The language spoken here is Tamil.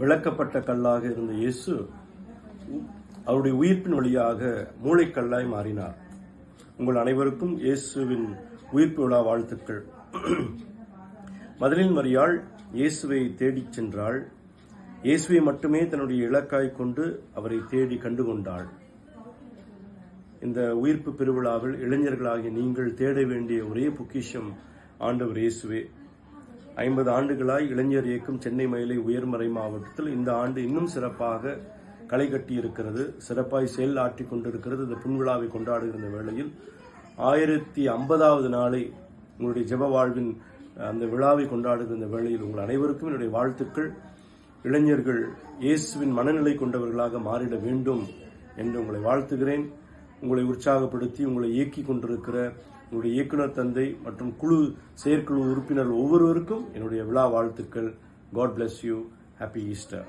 விளக்கப்பட்ட கல்லாக இருந்த இயேசு அவருடைய உயிர்ப்பின் வழியாக மூளைக்கல்லாய் மாறினார். உங்கள் அனைவருக்கும் இயேசுவின் உயிர்ப்பு விழா வாழ்த்துக்கள். மதலின் மரியாள் இயேசுவை தேடிச் சென்றாள். இயேசுவை மட்டுமே தன்னுடைய இலக்காய் கொண்டு அவரை தேடி கண்டுகொண்டாள். இந்த உயிர்ப்பு பெருவிழாவில் இளைஞர்களாகிய நீங்கள் தேட வேண்டிய ஒரே பொக்கிஷம் ஆண்டவர் இயேசுவே. ஐம்பது ஆண்டுகளாய் இளைஞர் இயக்கம் சென்னை மயிலை உயர்மறை மாவட்டத்தில் இந்த ஆண்டு இன்னும் சிறப்பாக களை கட்டி இருக்கிறது சிறப்பாய் செயல் ஆற்றி கொண்டிருக்கிறது. இந்த புன்விழாவை கொண்டாடுகிற வேளையில் ஆயிரத்தி ஐம்பதாவது நாளை உங்களுடைய ஜெப வாழ்வின் அந்த விழாவை கொண்டாடுகிற வேளையில் உங்கள் அனைவருக்கும் என்னுடைய வாழ்த்துக்கள். இளைஞர்கள் இயேசுவின் மனநிலை கொண்டவர்களாக மாறிட வேண்டும் என்று உங்களை வாழ்த்துகிறேன். உங்களை உற்சாகப்படுத்தி உங்களை இயக்கி கொண்டிருக்கிற உங்களுடைய இயக்குனர் தந்தை மற்றும் குழு செயற்குழு உறுப்பினர் ஒவ்வொருவருக்கும் என்னுடைய விழா வாழ்த்துக்கள். God bless you happy Easter